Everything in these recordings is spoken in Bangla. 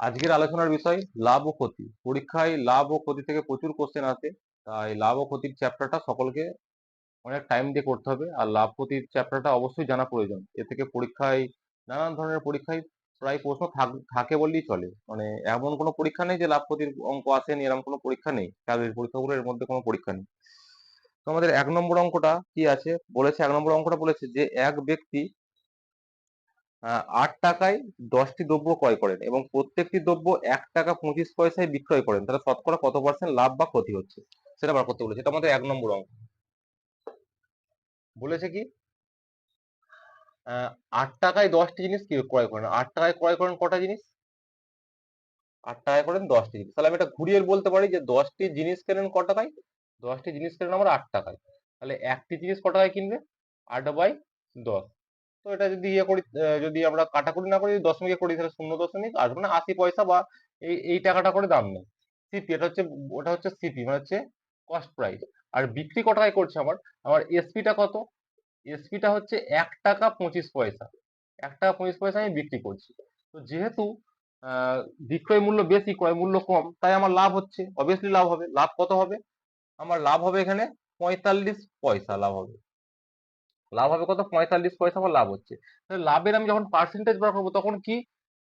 আজকের আলোচনার বিষয় লাভ ও ক্ষতি। পরীক্ষায় লাভ ও ক্ষতি থেকে প্রচুর কোশ্চেন আসে। তাই লাভ ও ক্ষতির চ্যাপ্টারটা সকলকে অনেক টাইম দিয়ে করতে হবে। আর লাভ ক্ষতির চ্যাপ্টারটা অবশ্যই জানা প্রয়োজন। এ থেকে পরীক্ষায় নানান ধরনের পরীক্ষায় প্রায় প্রশ্ন থাক- বললেই চলে। মানে এমন কোনো পরীক্ষা নেই যে লাভ ক্ষতির অঙ্ক আসেনি এরকম কোনো পরীক্ষা নেই। চাকরির এর মধ্যে কোনো পরীক্ষা নেই। তো আমাদের এক নম্বর অঙ্কটা কি আছে? বলেছে, এক নম্বর অঙ্কটা বলেছে যে এক ব্যক্তি আট টাকায় দশটি দ্রব্য ক্রয় করেন এবং প্রত্যেকটি দ্রব্য এক টাকা পঁচিশ পয়সায় বিক্রয় করেন। তাহলে শতকরা কত পার্সেন্ট লাভ বা ক্ষতি হচ্ছে? সেটা বার করতে বলেছে। এটা আমাদের এক নম্বর অঙ্ক বলেছে কি? আট টাকায় দশটি জিনিস কি ক্রয় করেন? আট টাকায় ক্রয় করেন কটা জিনিস? আট টাকায় করেন দশটি জিনিস। তাহলে আমি এটা ঘুরিয়ে বলতে পারি যে দশটি জিনিস কেনেন ক টাকায়? দশটি জিনিস কেনেন আমার আট টাকায়। তাহলে একটি জিনিস ক টাকায় কিনবে? আট বাই দশ। তো এটা যদি ইয়ে করি যদি আমরা কাটাকুটি না করি দশমিকে করি, তাহলে শূন্য দশমিক আসবে না, আশি পয়সা বা এই এই টাকাটা করে দাম নেই। সিপি এটা হচ্ছে, ওটা হচ্ছে সিপি মানে হচ্ছে কস্ট প্রাইস আর বিক্রি ক টাকায় করছে আমার? আমার এসপিটা কত? এসপিটা হচ্ছে এক টাকা পঁচিশ পয়সা। এক টাকা পঁচিশ পয়সা আমি বিক্রি করছি। তো যেহেতু বিক্রয় মূল্য বেশি, ক্রয় মূল্য কম, তাই আমার লাভ হচ্ছে। অবভিয়াসলি লাভ হবে। লাভ কত হবে? আমার লাভ হবে এখানে পঁয়তাল্লিশ পয়সা লাভ হবে। লাভ হবে কত? পঁয়তাল্লিশ পয়সা আমার লাভ হচ্ছে। লাভের আমি যখন পার্সেন্টেজ বার করব, তখন কি?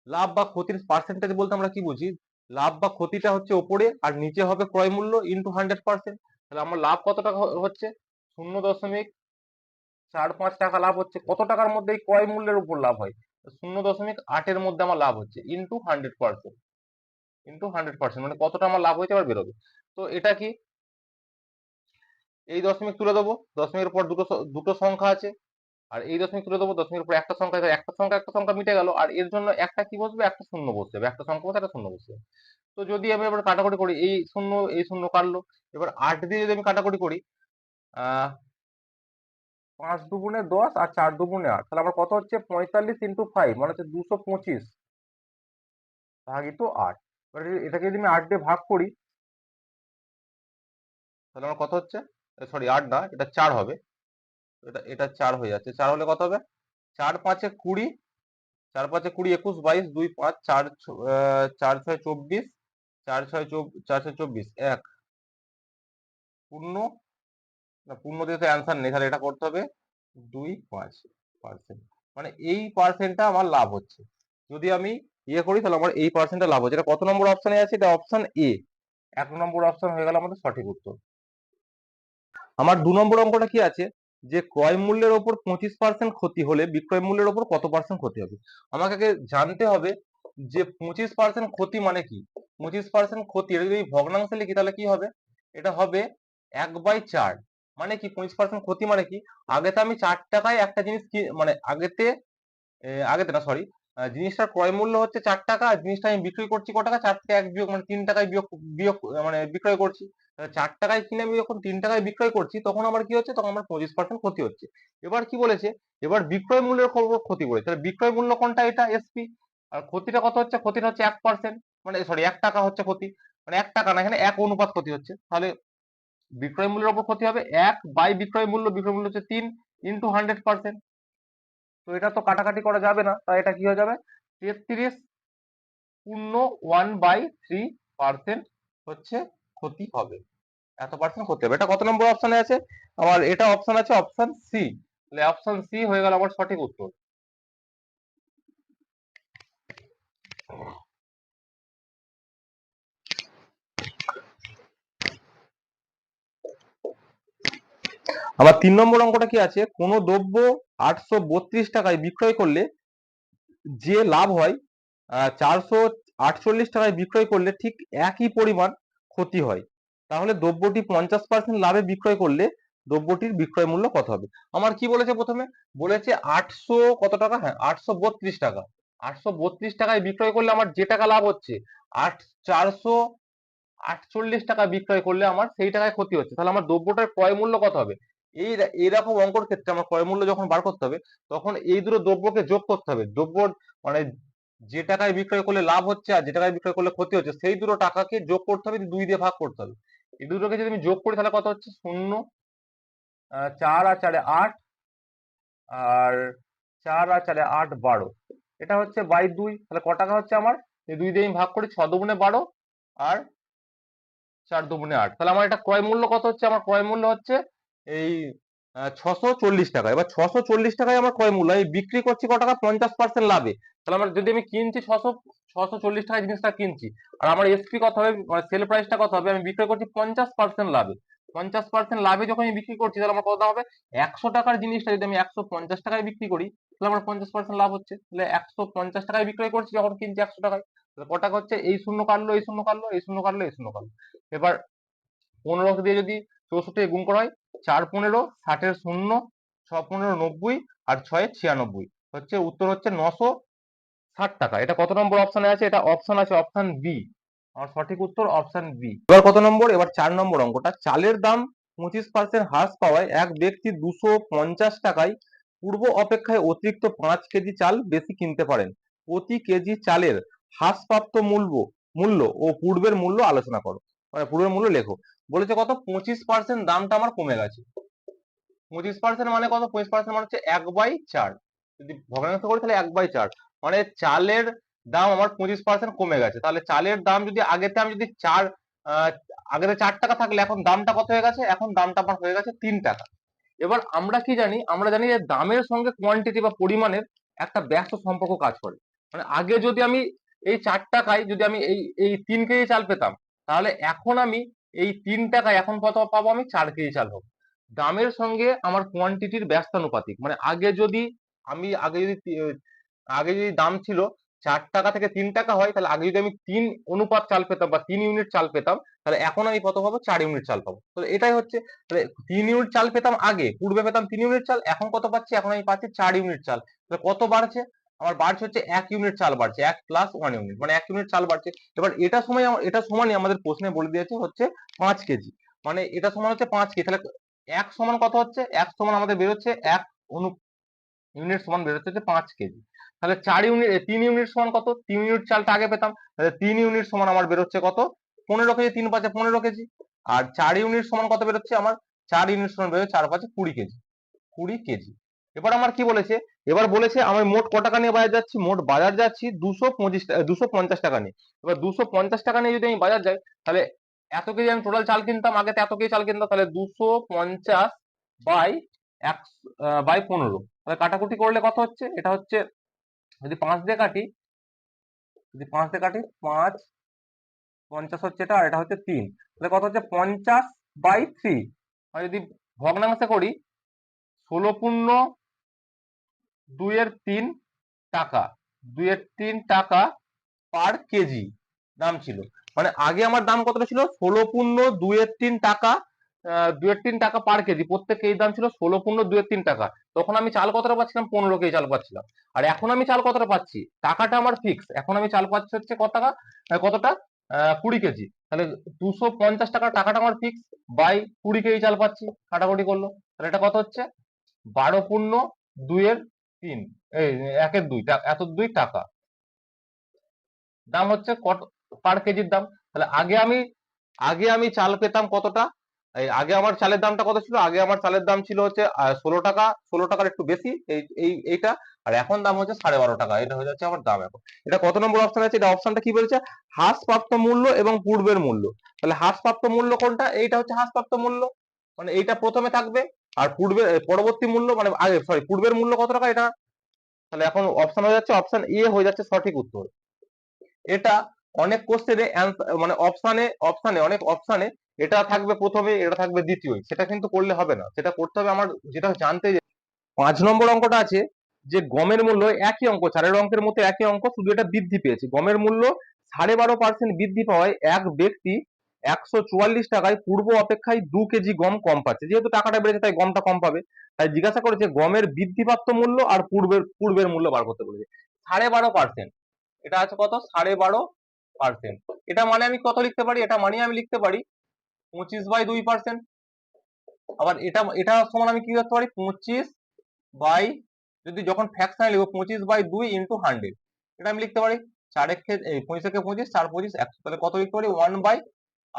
লাভ বা ক্ষতির পার্সেন্টেজ বলতে আমরা কি বুঝি? লাভ বা ক্ষতিটা হচ্ছে ওপরে আর নিচে হবে ক্রয় মূল্য ইন্টু হান্ড্রেড পার্সেন্ট তাহলে আমার লাভ কত টাকা হচ্ছে? শূন্য দশমিক চার পাঁচ টাকা লাভ হচ্ছে। কত টাকার মধ্যে এই ক্রয় মূল্যের উপর লাভ হয়? শূন্য দশমিক আটের মধ্যে আমার লাভ হচ্ছে into hundred percent into hundred percent মানে কতটা আমার লাভ হয়েছে আবার বেরোবে। তো এটা কি? এই দশমিক তুলে দেবো। দশমিকের পর দুটো দুটো সংখ্যা আছে। আর এই দশমিক তুলে দেবো, দশমিকের পর একটা সংখ্যা একটা সংখ্যা একটা সংখ্যা মিটে গেল। আর এর জন্য একটা কি বসবে? একটা শূন্য বসবে। একটা সংখ্যা বসে, একটা শূন্য বসবে। তো যদি আমি এবার কাটাকুটি করি, এই শূন্য এই শূন্য কাটলো। এবার আট দিয়ে যদি আমি কাটাকুটি করি পাঁচ দুগুণে দশ আর চার দুগুণে আট। তাহলে আমার কত হচ্ছে? পঁয়তাল্লিশ ইন্টু ফাইভ মানে হচ্ছে দুশো পঁচিশ ভাগিত আট। এটাকে যদি আমি আট দিয়ে ভাগ করি, তাহলে আমার কত হচ্ছে? সরি আট না, এটা চার হবে। এটা এটা চার হয়ে যাচ্ছে। চার হলে কত হবে? চার পাঁচে কুড়ি, চার পাঁচে কুড়ি একুশ, বাইশ, দুই পাঁচ, চার চার ছয় চব্বিশ, চার ছয় চার ছয় চব্বিশ, এক। পূর্ণ? না, পূর্ণ দিয়ে তো অ্যান্সার নেই, তাহলে এটা করতে হবে দুই পাঁচ পার্সেন্ট মানে এই পার্সেন্টটা আমার লাভ হচ্ছে। যদি আমি ইয়ে করি, তাহলে আমার এই পার্সেন্টটা লাভ হচ্ছে। এটা কত নম্বর অপশানে আছে? এটা অপশান এ এক নম্বর অপশান হয়ে গেল আমাদের সঠিক উত্তর। আমার দু নম্বর অঙ্কটা কি আছে? যে ক্রয় মূল্যের ওপর পঁচিশ পার্সেন্ট ক্ষতি হলে বিক্রয় মূল্যের ওপর কত পার্সেন্ট ক্ষতি হবে? আমাকে আগে জানতে হবে যে পঁচিশ পার্সেন্ট ক্ষতি মানে কি? পঁচিশ পার্সেন্ট ক্ষতি, এটা যদি ভগ্নাংশে লিখি তাহলে কি হবে? এটা হবে এক বাই চার। মানে কি? পঁচিশ পার্সেন্ট ক্ষতি মানে কি? আগেতে আমি চার টাকায় একটা জিনিস মানে আগেতে আগেতে না সরি জিনিসটার ক্রয় মূল্য হচ্ছে চার টাকা জিনিসটা আমি বিক্রি করছি ক টাকা? চার থেকে এক বিয়োগ মানে তিন টাকায় বিয়োগ বিয়োগ মানে বিক্রয় করছি। চার টাকায় কিনে আমি যখন তিন টাকায় বিক্রয় করছি, তখন আমার কি হচ্ছে? তখন আমার পঁচিশ পার্সেন্ট ক্ষতি হচ্ছে। এবার কি বলেছে? এবার বিক্রয় মূল্যের ক্ষতি বলেছে তাহলে বিক্রয় মূল্য কোনটা? এটা এসপি আর ক্ষতিটা কত হচ্ছে? ক্ষতিটা হচ্ছে এক পার্সেন্ট মানে সরি এক টাকা হচ্ছে ক্ষতি। মানে এক টাকা না, এখানে এক অনুপাত ক্ষতি হচ্ছে। তাহলে বিক্রয় মূল্যের উপর ক্ষতি হবে এক বাই বিক্রয় মূল্য। বিক্রয় মূল্য হচ্ছে তিন ইন্টু হান্ড্রেড পার্সেন্ট তো এটা তো কাটাকাটি করা যাবে না। তাই এটা কি হয়ে যাবে? তেত্রিশ পূর্ণ ওয়ান বাই থ্রি পার্সেন্ট হচ্ছে ক্ষতি হবে। এত পার্সেন্ট ক্ষতি হবে। এটা কত নম্বর অপশনে আছে? আমার এটা অপশন আছে অপশন সি তাহলে অপশন সি হয়ে গেল আমার সঠিক উত্তর। আবার তিন নম্বর অঙ্কটা কি আছে? কোন দ্রব্য আটশো বত্রিশ টাকায় বিক্রয় করলে যে লাভ হয় চারশো আটচল্লিশ টাকায় বিক্রয় করলে ঠিক একই পরিমাণ ক্ষতি হয়। তাহলে দ্রব্যটি পঞ্চাশ পার্সেন্ট লাভে বিক্রয় করলে দ্রব্যটির বিক্রয় মূল্য কত হবে? আমার কি বলেছে প্রথমে? বলেছে আটশো কত টাকা? হ্যাঁ আটশো বত্রিশ টাকা। আটশো বত্রিশ টাকায় বিক্রয় করলে আমার যে টাকা লাভ হচ্ছে, আট, চারশো আটচল্লিশ টাকা বিক্রয় করলে আমার সেই টাকায় ক্ষতি হচ্ছে। তাহলে আমার দ্রব্যটার ক্রয় মূল্য কত হবে? এই এইরকম অঙ্কর ক্ষেত্রে আমার ক্রয় মূল্য যখন বার করতে হবে, তখন এই দুটো দ্রব্যকে যোগ করতে হবে। দ্রব্য মানে যে টাকায় বিক্রয় করলে লাভ হচ্ছে আর যে টাকায় বিক্রয় করলে ক্ষতি হচ্ছে, সেই দুটো টাকাকে যোগ করতে হবে, দুই দিয়ে ভাগ করতে হবে। এই দুটোকে যদি আমি যোগ করি তাহলে কত হচ্ছে? শূন্য চার আর চারে আট, আর চার আর চারে আট বারো। এটা হচ্ছে বাই দুই, তাহলে ক টাকা হচ্ছে আমার? এই দুই দিয়ে আমি ভাগ করি, ছ দুগুণে বারো আর চার দুগুণে আট। তাহলে আমার এটা ক্রয় মূল্য কত হচ্ছে? আমার ক্রয় মূল্য হচ্ছে এই ছশো চল্লিশ টাকা। এবার ছশো চল্লিশ টাকায় আমার ক্রয় মূল্য? আমি বিক্রি করছি কত টাকা? পঞ্চাশ পার্সেন্ট লাভে। তাহলে আমার যদি আমি কিনছি ছশো ছশো চল্লিশ টাকায় জিনিসটা কিনছি, আর আমার এসপি কত হবে? মানে সেল প্রাইসটা কত হবে? আমি বিক্রি করছি পঞ্চাশ পার্সেন্ট লাভে। পঞ্চাশ পার্সেন্ট লাভে যখন আমি বিক্রি করছি, তাহলে আমার কত হবে? একশো টাকার জিনিসটা যদি আমি একশো পঞ্চাশ টাকায় বিক্রি করি, তাহলে আমার পঞ্চাশ পার্সেন্ট লাভ হচ্ছে। তাহলে একশো পঞ্চাশ টাকায় বিক্রয় করছি যখন কিনছি একশো টাকায়, তাহলে ক টাকা হচ্ছে? এই শূন্য কাটলো, এই শূন্য কাটলো, এই শূন্য কাটলো, এই শূন্য কাটলো। এবার পনেরো দিয়ে যদি চৌষট্টি গুণ করা হয় চার পনেরো, ষাটের শূন্য, ছ পনেরো নব্বই আর ছয় ছিয়ানব্বই। হচ্ছে উত্তর হচ্ছে নশো ষাট টাকা। এটা কত নম্বর অপশনে আছে? এটা অপশন আছে অপশন বি আমার সঠিক উত্তর অপশন বি এবার কত নম্বর? এবার চার নম্বর অঙ্কটা। চালের দাম পঁচিশ পার্সেন্ট হ্রাস পাওয়ায় এক ব্যক্তি দুশো পঞ্চাশ টাকায় পূর্ব অপেক্ষায় অতিরিক্ত পাঁচ কেজি চাল বেশি কিনতে পারেন। প্রতি কেজি চালের হ্রাসপ্রাপ্ত মূল্য মূল্য ও পূর্বের মূল্য আলোচনা করো। মানে পূর্বের মূল্য লেখো। বলেছে কত? পঁচিশ পার্সেন্ট দামটা আমার কমে গেছে। পঁচিশ পার্সেন্ট মানে কত? পঁচিশ পার্সেন্ট মানে হচ্ছে এক বাই চার। যদি ভগ্নাংশ করি তাহলে এক বাই চার। মানে চালের দাম আমার পঁচিশ পার্সেন্ট কমে গেছে। তাহলে চালের দাম যদি আগেতে আমি যদি চার আগেতে চার টাকা থাকলে এখন দামটা কত হয়ে গেছে? এখন দামটা আমার হয়ে গেছে তিন টাকা। এবার আমরা কি জানি? আমরা জানি যে দামের সঙ্গে কোয়ান্টিটি বা পরিমাণের একটা ব্যস্ত সম্পর্ক কাজ করে। মানে আগে যদি আমি এই চার টাকায় যদি আমি এই এই তিন কেজি চাল পেতাম তাহলে এখন আমি এই তিন টাকায় এখন কত পাবো আমি? চার কেজি চাল পাবো। দামের সঙ্গে আমার কোয়ান্টিটির ব্যস্তানুপাতিক। মানে আগে যদি আমি, আগে যদি আগে যদি দাম ছিল চার টাকা থেকে তিন টাকা হয়, তাহলে আগে যদি আমি তিন অনুপাত চাল পেতাম বা তিন ইউনিট চাল পেতাম, তাহলে এখন আমি কত পাবো? চার ইউনিট চাল পাবো। তো এটাই হচ্ছে, তাহলে তিন ইউনিট চাল পেতাম আগে, পূর্বে পেতাম তিন ইউনিট চাল, এখন কত পাচ্ছি? এখন আমি পাচ্ছি চার ইউনিট চাল। তাহলে কত বাড়ছে? আমার বাড়ছে হচ্ছে এক ইউনিট চাল বাড়ছে, এক প্লাস ওয়ান ইউনিট মানে এক ইউনিট চাল বাড়ছে। এবার এটা সময় এটা সমানই আমাদের প্রশ্নে বলে দিয়েছে হচ্ছে পাঁচ কেজি। মানে এটা সমান হচ্ছে পাঁচ কেজি, তাহলে এক সমান কত হচ্ছে? এক সমান আমাদের বেরোচ্ছে এক অনু ইউনিট সমান বেরোচ্ছে হচ্ছে পাঁচ কেজি। তাহলে চার ইউনিট তিন ইউনিট সমান কত? তিন ইউনিট চালটা আগে পেতাম, তাহলে তিন ইউনিট সমান আমার বেরোচ্ছে কত? পনেরো কেজি, তিন পাঁচে পনেরো কেজি। আর চার ইউনিট সমান কত বেরোচ্ছে? আমার চার ইউনিট সমান বেরোচ্ছে চার পাঁচে কুড়ি কেজি। কুড়ি কেজি। এবার আমার কি বলেছে? এবার বলেছে, আমি মোট ক টাকা নিয়ে বাজার যাচ্ছি? মোট বাজার যাচ্ছি দুশো পঁচিশ দুশো পঞ্চাশ টাকা নিয়ে। এবার দুশো পঞ্চাশ টাকা নিয়ে যদি আমি বাজার যাই, তাহলে এত কেজি আমি টোটাল চাল কিনতাম, আগে এত কেজি চাল কিনতাম, তাহলে দুশো পঞ্চাশ বাই এক বাই পনেরো। তাহলে কাটাকুটি করলে কত হচ্ছে? এটা হচ্ছে, যদি পাঁচ দিয়ে কাটি, যদি পাঁচ দিয়ে কাটি, পাঁচ পঞ্চাশ হচ্ছে এটা, আর এটা হচ্ছে তিন। তাহলে কত হচ্ছে? পঞ্চাশ বাই থ্রি। আর যদি ভগ্নাংশে করি, ষোলো পূর্ণ দুইয়ের তিন টাকা দুইয়ের তিন টাকা পার কেজি দাম ছিল। মানে আগে আমার দাম কতটা ছিল? ষোলো পূর্ণ দুইয়ের তিন টাকা আহ, দুইয়ের তিন টাকা পার কেজি। প্রত্যেক কেজি দাম ছিল ষোলো পূর্ণ দুইয়ের তিন টাকা। তখন আমি চাল কতটা পাচ্ছিলাম? পনেরো কেজি চাল পাচ্ছিলাম। আর এখন আমি চাল কতটা পাচ্ছি? টাকাটা আমার ফিক্স এখন আমি চাল পাচ্ছি হচ্ছে কত টাকা? কতটা? কুড়ি কেজি। তাহলে দুশো পঞ্চাশ টাকা টাকাটা আমার ফিক্স বাই কুড়ি কেজি চাল পাচ্ছি। কাটাকুটি করল। তাহলে এটা কত হচ্ছে? বারো পূর্ণ দুইয়ের তিন, এই একের দুই এত দুই টাকা। দাম হচ্ছে কত পার কেজির দাম? তাহলে আগে আমি আগে আমি চাল পেতাম কতটা? এই আগে আমার চালের দামটা কত ছিল? আগে আমার চালের দাম ছিল হচ্ছে ষোলো টাকা, ষোলো টাকার একটু বেশি, এই এই, এইটা। আর এখন দাম হচ্ছে সাড়ে বারো টাকা, এটা হয়ে যাচ্ছে আমার দাম এখন। এটা কত নম্বর অপশন আছে? এটা অপশনটা কি বলছে? হ্রাসপ্রাপ্ত মূল্য এবং পূর্বের মূল্য। তাহলে হ্রাসপ্রাপ্ত মূল্য কোনটা? এইটা হচ্ছে হ্রাসপ্রাপ্ত মূল্য। মানে এইটা প্রথমে থাকবে। আর পূর্বের পরবর্তী মূল্য মানে আগে সরি পূর্বের মূল্য কত টাকা এটা? তাহলে এখন অপশন হয়ে যাচ্ছে অপশন এ হয়ে যাচ্ছে সঠিক উত্তর। এটা অনেক কোশ্চেনে মানে অপশানে অপশানে অনেক অপশানে এটা থাকবে প্রথমে, এটা থাকবে দ্বিতীয় সেটা কিন্তু করলে হবে না। সেটা করতে হবে আমার, যেটা জানতে পাঁচ নম্বর অঙ্কটা আছে যে গমের মূল্য একই অঙ্ক, চারের অঙ্কের মধ্যে একই অঙ্ক, শুধু এটা বৃদ্ধি পেয়েছে। গমের মূল্য সাড়ে বারো পার্সেন্ট বৃদ্ধি পাওয়ায় এক ব্যক্তি একশো চুয়াল্লিশ টাকায় পূর্ব অপেক্ষায় দু কেজি গম কম পাচ্ছে। যেহেতু টাকাটা বেড়েছে, তাই গমটা কম পাবে। তাই জিজ্ঞাসা করেছে, গমের বৃদ্ধিপ্রাপ্ত মূল্য আর পূর্বের পূর্বের মূল্য বার করতে বলেছে। সাড়ে বারো পার্সেন্ট এটা আছে কত? সাড়ে বারো পার্সেন্ট এটা মানে আমি কত লিখতে পারি? এটা মানে আমি লিখতে পারি পঁচিশ বাই দুই পার্সেন্ট আবার এটা এটা সমান আমি কি করতে পারি? পঁচিশ বাই, যদি যখন ফ্যাকশনে লিখব, পঁচিশ বাই দুই ইন্টু হান্ড্রেড এটা আমি লিখতে পারি। চার একে পঁচিশ একে পঁচিশ, চার পঁচিশ, একশো। তাহলে কত লিখতে পারি? ওয়ান বাই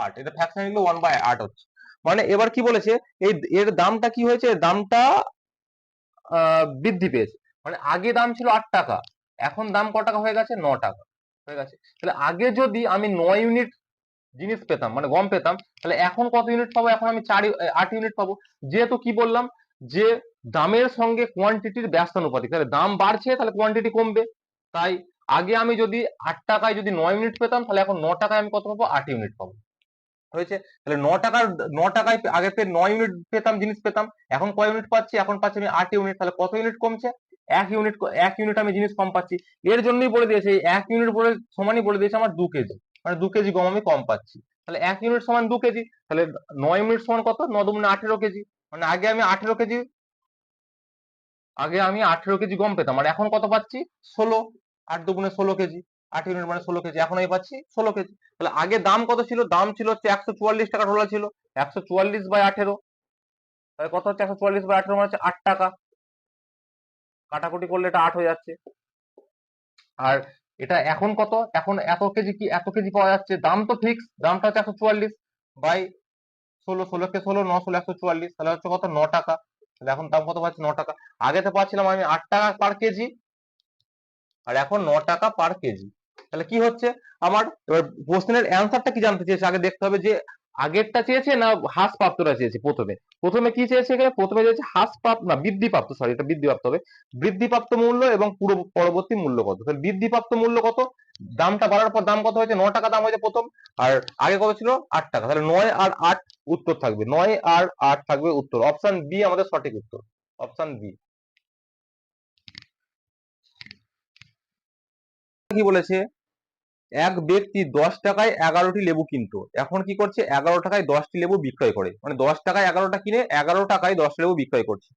আট এটা ফ্যাকশনে লিখলে ওয়ান বাই আট হচ্ছে। মানে এবার কি বলেছে? এই এর দামটা কি হয়েছে? দামটা বৃদ্ধি পেয়েছে। মানে আগে দাম ছিল আট টাকা, এখন দাম ক টাকা হয়ে গেছে? ন টাকা হয়ে গেছে। তাহলে আগে যদি আমি নয় ইউনিট জিনিস পেতাম মানে গম পেতাম, তাহলে এখন কত ইউনিট পাবো? এখন আমি চার আট ইউনিট পাবো। যেহেতু কি বললাম? যে দামের সঙ্গে কোয়ান্টিটির ব্যস্তানুপাতিক তাহলে দাম বাড়ছে, তাহলে কোয়ান্টিটি কমবে। তাই আগে আমি যদি আট টাকায় যদি নয় ইউনিট পেতাম, তাহলে এখন ন টাকায় আমি কত পাবো? আট ইউনিট পাবো। হয়েছে? তাহলে ন টাকার, ন টাকায় আগে পে, নয় ইউনিট পেতাম, জিনিস পেতাম। এখন কয় ইউনিট পাচ্ছি? এখন পাচ্ছি আমি আট ইউনিট তাহলে কত ইউনিট কমছে? এক ইউনিট এক ইউনিট আমি জিনিস কম পাচ্ছি। এর জন্যই বলে দিয়েছে এক ইউনিট বলে, সমানই বলে দিয়েছে আমার দু কেজি। মানে দু কেজি গম আমি কম পাচ্ছি। তাহলে এক ইউনিট সমান দু কেজি। তাহলে নয় ইউনিট সমান কত? ন দুগুণে আঠেরো কেজি। মানে আগে আমি আঠেরো কেজি, আগে আমি আঠেরো কেজি গম পেতাম। আর এখন কত পাচ্ছি? ষোলো। আট দুগুণে ষোলো কেজি। আট ইউনিট মানে ষোলো কেজি। এখন আমি পাচ্ছি ষোলো কেজি। তাহলে আগে দাম কত ছিল? দাম ছিল হচ্ছে একশো চুয়াল্লিশ টাকা ঢোলা ছিল। একশো চুয়াল্লিশ বাই আঠেরো। তাহলে কত হচ্ছে? একশো চুয়াল্লিশ বাই আঠেরো মানে হচ্ছে আট টাকা। কাটাকুটি করলে এটা আট হয়ে যাচ্ছে। আর এটা এখন কত? এখন এত কেজি কি এত কেজি পাওয়া যাচ্ছে? দাম তো ফিক্স দামটা হচ্ছে একশো চুয়াল্লিশ বাই ষোলো। ষোলোকে ষোলো, ন ষোলো, একশো চুয়াল্লিশ। তাহলে হচ্ছে কত? ন টাকা। তাহলে এখন দাম কত পাচ্ছি? ন টাকা। আগে তো পাচ্ছিলাম আমি আট টাকা পার কেজি। আর এখন ন টাকা পার কেজি। তাহলে কি হচ্ছে? আমার এবার কোশ্চেনের অ্যান্সারটা কি জানতে চেয়েছে? আগে দেখতে হবে যে আগেরটা চেয়েছে না হ্রাস প্রাপ্তটা চেয়েছে প্রথমে? প্রথমে কি চেয়েছে এখানে? প্রথমে চেয়েছে হ্রাস প্রাপ্ত না, বৃদ্ধিপ্রাপ্ত সরি এটা বৃদ্ধিপ্রাপ্ত হবে। বৃদ্ধিপ্রাপ্ত মূল্য এবং পুরো পরবর্তী মূল্য কত? তাহলে বৃদ্ধিপ্রাপ্ত মূল্য কত? দামটা বাড়ার পর দাম কত হয়েছে? ন টাকা দাম হয়েছে প্রথম। আর আগে কত ছিল? আট টাকা। তাহলে নয় আর আট উত্তর থাকবে। নয় আর আট থাকবে উত্তর। অপশন বি আমাদের সঠিক উত্তর। অপশন বি কি বলেছে? এক ব্যক্তি দশ টাকায় এগারোটি লেবু কিনতো, এখন কি করছে? এগারো টাকায় দশটি লেবু বিক্রয় করে। মানে দশ টাকায় এগারোটা কিনে এগারো টাকায় দশ লেবু বিক্রয় করছে।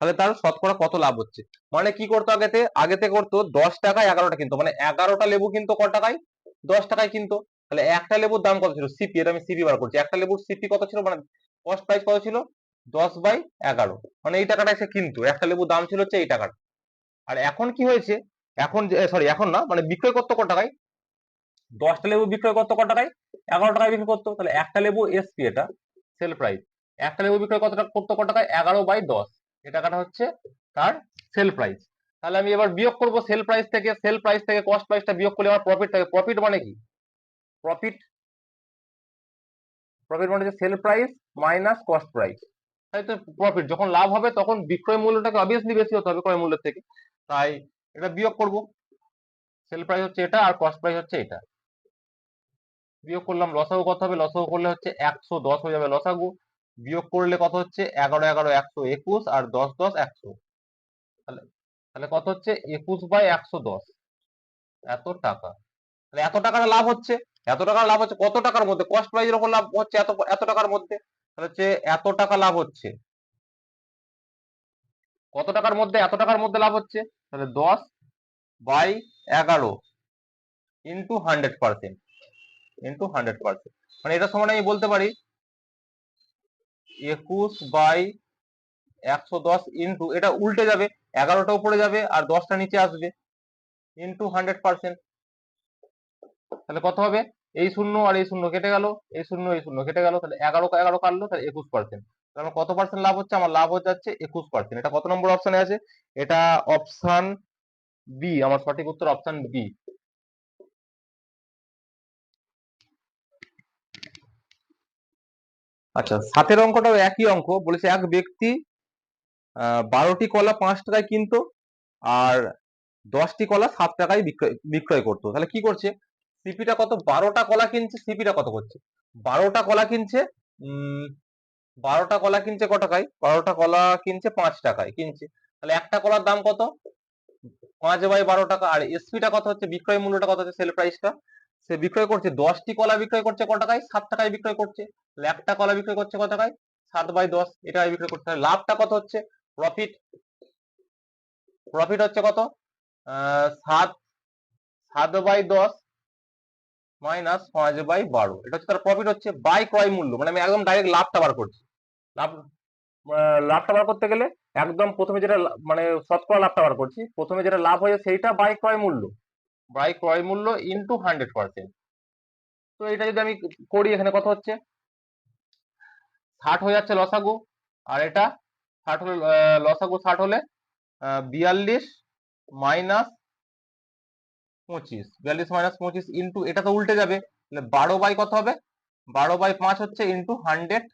তাহলে তার শতকরা কত লাভ হচ্ছে? মানে কি করতো আগেতে? আগেতে করতো দশ টাকায় এগারোটা কিনতো। মানে এগারোটা লেবু কিনতো ক টাকায়? দশ টাকায় কিনতো। তাহলে একটা লেবুর দাম কত ছিল? সিপি, এটা আমি সিপি বার করছি। একটা লেবুর সিপি কত ছিল? মানে কস্ট প্রাইস কত ছিল? দশ বাই এগারো। মানে এই টাকাটা এসে কিনতো। একটা লেবুর দাম ছিল হচ্ছে এই টাকাটা আর এখন কি হয়েছে? এখন সরি এখন না? মানে বিক্রয় করতো ক টাকায়? দশটা লেবু বিক্রয় করতো কত টাকায়? এগারো টাকায় বিক্রি করতো। তাহলে একটা লেবু এসপি এটা সেল প্রাইস একটা লেবু বিক্রয় কত টাকা করতো কত টাকায়? এগারো বাই দশ। এ টাকাটা হচ্ছে তার সেল প্রাইস তাহলে আমি এবার বিয়োগ করব সেল প্রাইস থেকে। সেল প্রাইস থেকে কস্ট প্রাইসটা বিয়োগ করলে আমার প্রফিট থাকে। প্রফিট মানে কি? প্রফিট প্রফিট মানে হচ্ছে sell price minus cost price তাই তো প্রফিট যখন লাভ হবে তখন বিক্রয় মূল্যটাকে অবভিয়াসলি বেশি হতে হবে ক্রয় মূল্যের থেকে। তাই এটা বিয়োগ করব। সেল প্রাইস হচ্ছে এটা আর কস্ট প্রাইস হচ্ছে এটা। বিয়োগ করলাম লসাগু কত হবে? লসাগু করলে হচ্ছে একশো দশ হয়ে যাবে লসাগু। বিয়োগ করলে কত হচ্ছে? এগারো এগারো, একশো একুশ আর দশ দশ, একশো। তাহলে তাহলে কত হচ্ছে? একুশ বাই একশো দশ। এত টাকা। তাহলে এত টাকার লাভ হচ্ছে? এত টাকার লাভ হচ্ছে কত টাকার মধ্যে? কস্ট প্রাইজের উপর লাভ হচ্ছে এত এত টাকার মধ্যে? তাহলে হচ্ছে এত টাকা লাভ হচ্ছে। কত টাকার মধ্যে? এত টাকার মধ্যে লাভ হচ্ছে? তাহলে দশ বাই এগারো into hundred percent into hundred percent মানে এটা সমান আমি বলতে পারি একুশ বাই একশো দশ ইন্টু এটা উল্টে যাবে, এগারোটা উপরে যাবে আর দশটা নিচে আসবে ইন্টু হান্ড্রেড পার্সেন্ট তাহলে কত হবে? এই শূন্য আর এই শূন্য কেটে গেল, এই শূন্য এই শূন্য কেটে গেল, তাহলে এগারো এগারো কাটলো, তাহলে একুশ পার্সেন্ট তাহলে আমার কত পার্সেন্ট লাভ হচ্ছে? আমার লাভ হচ্ছে যাচ্ছে একুশ পার্সেন্ট এটা কত নম্বর অপশনে আছে? এটা অপশন বি আমার সঠিক উত্তর অপশন বি আচ্ছা সাতের অঙ্কটাও একই অঙ্ক, বলেছে এক ব্যক্তি বারোটি কলা পাঁচ টাকায় কিনতো, আর দশটি কলা সাত টাকায় বিক্রয় বিক্রয় করতো। তাহলে কি করছে? সিপিটা কত? বারোটা কলা কিনছে সিপিটা কত করছে? বারোটা কলা কিনছে বারোটা কলা কিনছে ক টাকায়? বারোটা কলা কিনছে পাঁচ টাকায়, কিনছে। তাহলে একটা কলার দাম কত? পাঁচ বাই বারো টাকা, আর এসপিটা কত হচ্ছে? বিক্রয় মূল্যটা কত হচ্ছে? সেল প্রাইসটা সে বিক্রয় করছে, দশটি কলা বিক্রয় করছে ক টাকায়? সাত টাকায় বিক্রয় করছে। একটা কলা বিক্রয় করছে কত টাকায়? সাত বাই দশ, এটা বিক্রয় করছে লাভটা কত হচ্ছে? প্রফিট প্রফিট হচ্ছে কত? সাত সাত বাই দশ মাইনাস পাঁচ বাই বারো। এটা হচ্ছে তার প্রফিট হচ্ছে বাই ক্রয় মূল্য। মানে আমি একদম ডাইরেক্ট লাভটা বার করছি। লাভ লাভটা বার করতে গেলে একদম প্রথমে যেটা মানে শতকরা লাভটা বার করছি, প্রথমে যেটা লাভ হয়েছে সেইটা বাই ক্রয় মূল্য। বাই ক্রয় মূল্য ইন্টু হান্ড্রেড পার্সেন্ট তো এটা যদি আমি করি, এখানে কত হচ্ছে? ষাট হয়ে যাচ্ছে লসাগু, আর এটা ষাট হলে লসাগু ষাট হলে বিয়াল্লিশ মাইনাস পঁচিশ, বিয়াল্লিশ মাইনাস পঁচিশ ইন্টু এটা তো উল্টে যাবে, তাহলে বারো বাই কত হবে? বারো বাই পাঁচ হচ্ছে ইন্টু হান্ড্রেড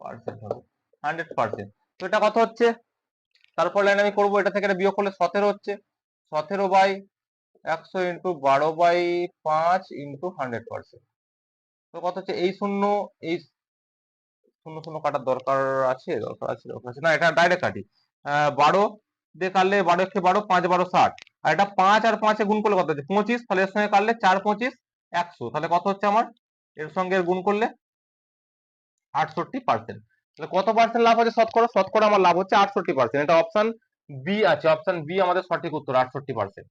পার্সেন্ট হবে হান্ড্রেড পার্সেন্ট তো এটা কত হচ্ছে? তারপর লাইন আমি করব, এটা থেকে বিয়োগ করলে সতেরো হচ্ছে, সতেরো বাই একশো ইন্টু বারো বাই পাঁচ ইন্টু হান্ড্রেড পার্সেন্ট। তো কত হচ্ছে এই শূন্য এই শূন্য শূন্য কাটার দরকার আছে? দরকার আছে দরকার আছে। না, এটা ডাইরেক্ট কাটি। বারো দিয়ে কাটলে বারো একে বারো, পাঁচ বারো ষাট। আর এটা পাঁচ আর পাঁচে গুণ করলে কত হচ্ছে? পঁচিশ। তাহলে এর সঙ্গে কাটলে চার, পঁচিশ, একশো। তাহলে কত হচ্ছে আমার? এর সঙ্গে গুণ করলে আটষট্টি পার্সেন্ট। তাহলে কত পার্সেন্ট লাভ হচ্ছে শতকরা? শতকরা আমার লাভ হচ্ছে আটষট্টি পার্সেন্ট। এটা অপশন বি আছে। অপশন বি আমাদের সঠিক উত্তর, আটষট্টি পার্সেন্ট।